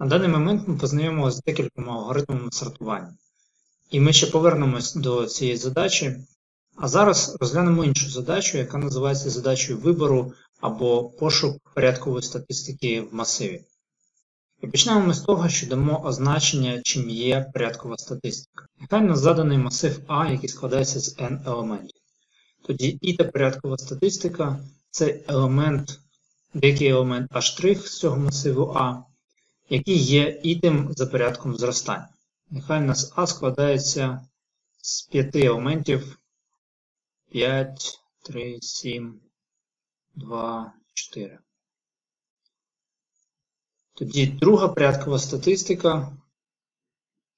На даний момент ми познайомилися з декількома алгоритмами сортування. І ми ще повернемось до цієї задачі. А зараз розглянемо іншу задачу, яка називається задачею вибору або пошук порядкової статистики в масиві. І почнемо ми з того, що дамо означення, чим є порядкова статистика. Нехай нас заданий масив А, який складається з n елементів. Тоді і та порядкова статистика це елемент, деякий елемент H' з цього масиву А, який є ітем за порядком зростання. Нехай у нас А складається з п'яти елементів 5, 3, 7, 2, 4. Тоді друга порядкова статистика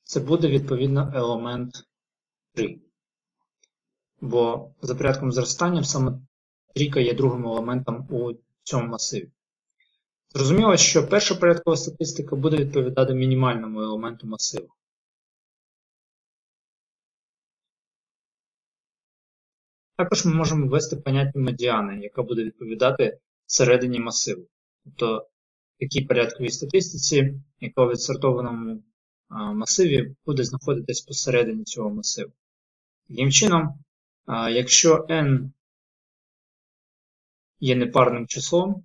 це буде відповідно елемент 3. Бо за порядком зростання саме трійка є другим елементом у цьому масиві. Зрозуміло, що перша порядкова статистика буде відповідати мінімальному елементу масиву. Також ми можемо ввести поняття медіани, яка буде відповідати середині масиву. Тобто такій порядковій статистиці, яка у відсортованому масиві буде знаходитись посередині цього масиву. Таким чином, якщо n є непарним числом,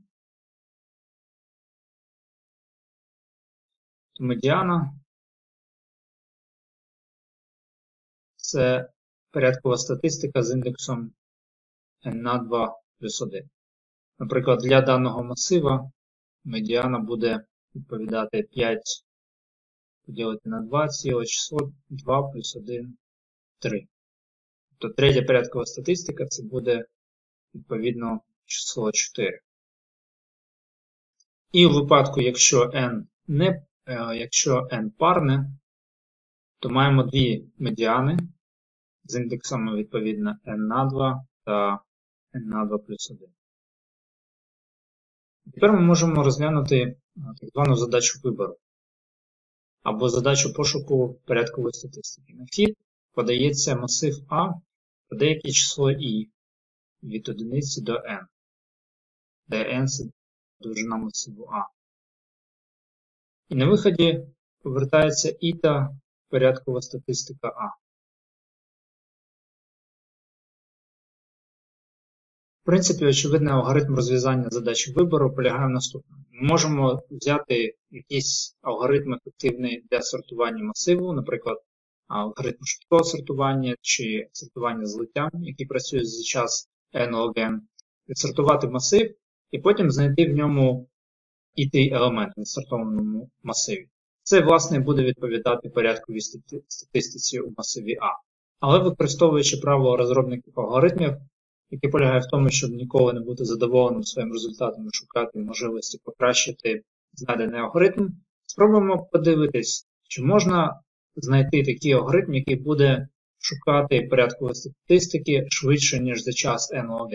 медіана це порядкова статистика з індексом на 2 плюс 1. Наприклад, для даного масива медіана буде відповідати 5 поділити на 2 ціле число 2 плюс 1 3. Тобто третя порядкова статистика це буде відповідно число 4. І у випадку, якщо n не, якщо n парне, то маємо дві медіани з індексами відповідно n на 2 та n на 2 плюс 1. Тепер ми можемо розглянути е, так звану задачу вибору або задачу пошуку порядкової статистики. На вхід подається масив А та деяке число І від 1 до n, де n це довжина масиву А. І на виході повертається і та порядкова статистика А. В принципі, очевидний алгоритм розв'язання задачі вибору полягає в наступному. Ми можемо взяти якийсь алгоритм ефективний для сортування масиву, наприклад, алгоритм швидкого сортування чи сортування злиття, який працює за час n відсортувати масив і потім знайти в ньому і той елемент в відсортованому масиві. Це, власне, буде відповідати порядковій статистиці у масиві А. Але використовуючи правило розробників алгоритмів, яке полягає в тому, щоб ніколи не бути задоволеним своїм результатом і шукати можливості покращити знайдений алгоритм, спробуємо подивитись, чи можна знайти такий алгоритм, який буде шукати порядкові статистики швидше, ніж за час n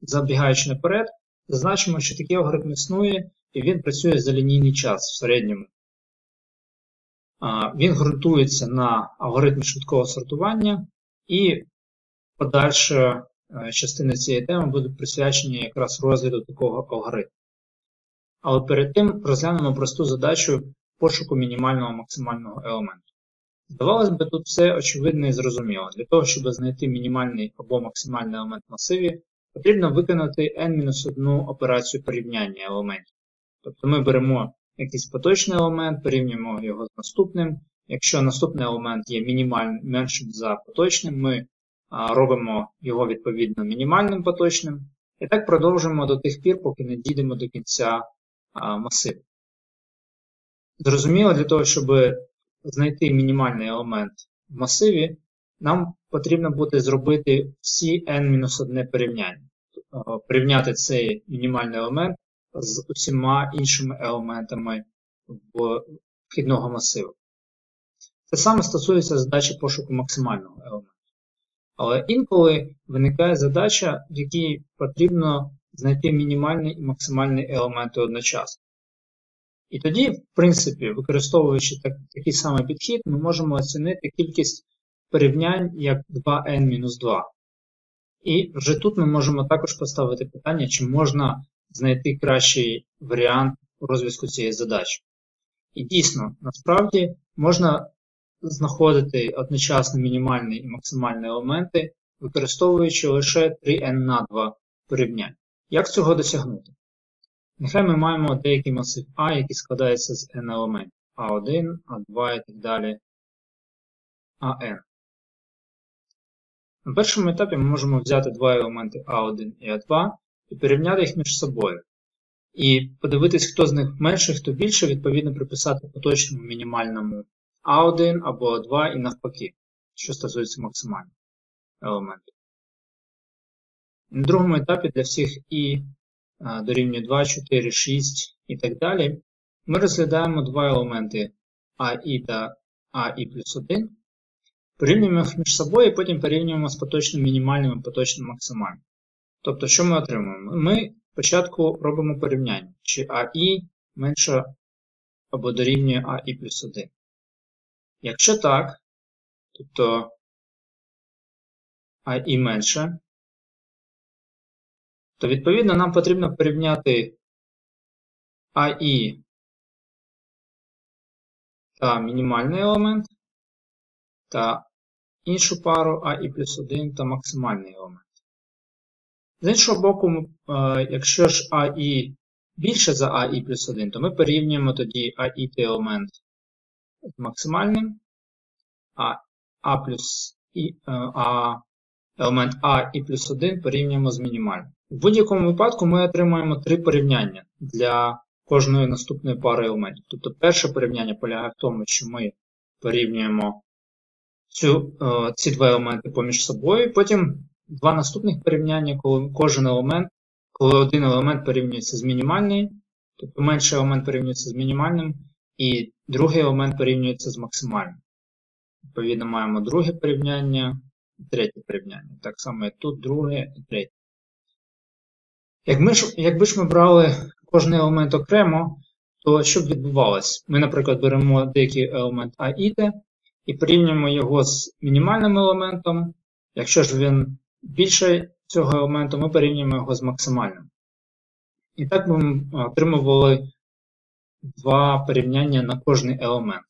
Забігаючи наперед, зазначимо, що такий алгоритм існує і він працює за лінійний час в середньому. Він ґрунтується на алгоритмі швидкого сортування і подальша Е, частини цієї теми будуть присвячені якраз розгляду такого алгоритму. Але перед тим розглянемо просту задачу пошуку мінімального максимального елементу. Здавалось би, тут все очевидно і зрозуміло. Для того, щоб знайти мінімальний або максимальний елемент в масиві, потрібно виконати n-1 операцію порівняння елементів. Тобто ми беремо якийсь поточний елемент, порівнюємо його з наступним. Якщо наступний елемент є мінімальним меншим за поточним, ми робимо його відповідно мінімальним поточним. І так продовжуємо до тих пір, поки не дійдемо до кінця масиву. Зрозуміло, для того, щоб знайти мінімальний елемент в масиві, нам потрібно буде зробити всі n-1 порівняння. Порівняти цей мінімальний елемент з усіма іншими елементами вхідного масиву. Це саме стосується задачі пошуку максимального елемента. Але інколи виникає задача, в якій потрібно знайти мінімальний і максимальний елементи одночасно. І тоді, в принципі, використовуючи так, такий самий підхід, ми можемо оцінити кількість порівнянь як 2n-2. І вже тут ми можемо також поставити питання, чи можна знайти кращий варіант розв'язку цієї задачі. І дійсно, насправді можна знаходити одночасно мінімальні і максимальні елементи, використовуючи лише 3n на 2 порівняння. Як цього досягнути? Нехай ми маємо деякий масив А, який складається з n елементів А1, А2 і так далі, АН. На першому етапі ми можемо взяти два елементи А1 і А2 і порівняти їх між собою. І подивитись, хто з них менше, хто більше, відповідно приписати поточному мінімальному А1 або А2 і навпаки, що стосується максимальних елементів. На другому етапі для всіх і дорівнює 2, 4, 6 і так далі, ми розглядаємо два елементи АІ та АІ плюс 1, порівнюємо їх між собою і потім порівнюємо з поточним мінімальним і поточним максимальним. Тобто, що ми отримуємо? Ми спочатку робимо порівняння, чи АІ менше або дорівнює АІ плюс 1. Якщо так, тобто АІ менше, то відповідно нам потрібно порівняти АІ та мінімальний елемент та іншу пару АІ плюс 1 та максимальний елемент. З іншого боку, е, якщо ж АІ більше за АІ плюс 1, то ми порівнюємо тоді АІ та елемент з максимальним, а А плюс і, е, а елемент А і плюс 1 порівнюємо з мінімальним. В будь-якому випадку ми отримаємо три порівняння для кожної наступної пари елементів. Тобто перше порівняння полягає в тому, що ми порівнюємо цю, е, ці два елементи поміж собою, потім два наступних порівняння, коли кожен елемент, коли один елемент порівнюється з мінімальним, тобто менший елемент порівнюється з мінімальним, і другий елемент порівнюється з максимальним. Відповідно, маємо друге порівняння третє порівняння. Так само і тут друге і третє. Якби ж, якби ж ми брали кожен елемент окремо, то що б відбувалось? Ми, наприклад, беремо деякий елемент АІТ і порівнюємо його з мінімальним елементом. Якщо ж він більше цього елементу, ми порівнюємо його з максимальним. І так ми отримували два порівняння на кожний елемент.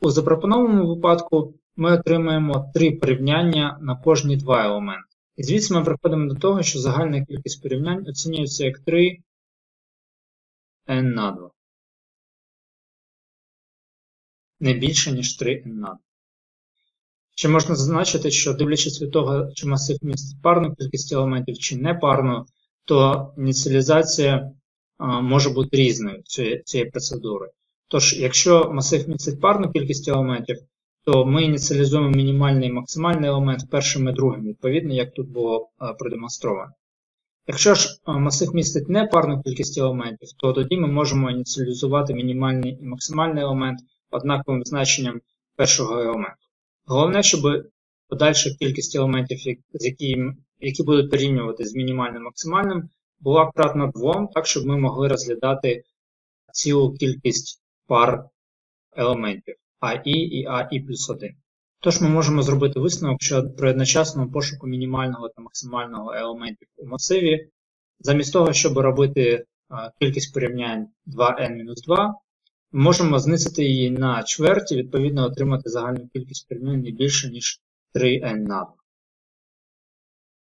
У запропонованому випадку ми отримаємо три порівняння на кожні два елементи. І звідси ми приходимо до того, що загальна кількість порівнянь оцінюється як 3 n на 2. Не більше, ніж 3 n на 2. Ще можна зазначити, що дивлячись від того, чи масив містить парну кількість елементів, чи не парну, то ініціалізація може бути різною цієї процедури. Тож, якщо масив містить парну кількість елементів, то ми ініціалізуємо мінімальний і максимальний елемент першим і другим, відповідно, як тут було продемонстровано. Якщо ж масив містить непарну кількість елементів, то тоді ми можемо ініціалізувати мінімальний і максимальний елемент однаковим значенням першого елементу. Головне, щоб подальша кількість елементів, які які будуть порівнювати з мінімальним максимальним, була кратна 2, так щоб ми могли розглядати цілу кількість пар елементів АІ і АІ плюс 1. Тож ми можемо зробити висновок, що при одночасному пошуку мінімального та максимального елементів у масиві, замість того, щоб робити кількість порівнянь 2n-2, ми можемо знизити її на чверті, відповідно отримати загальну кількість не більше, ніж 3n на 2.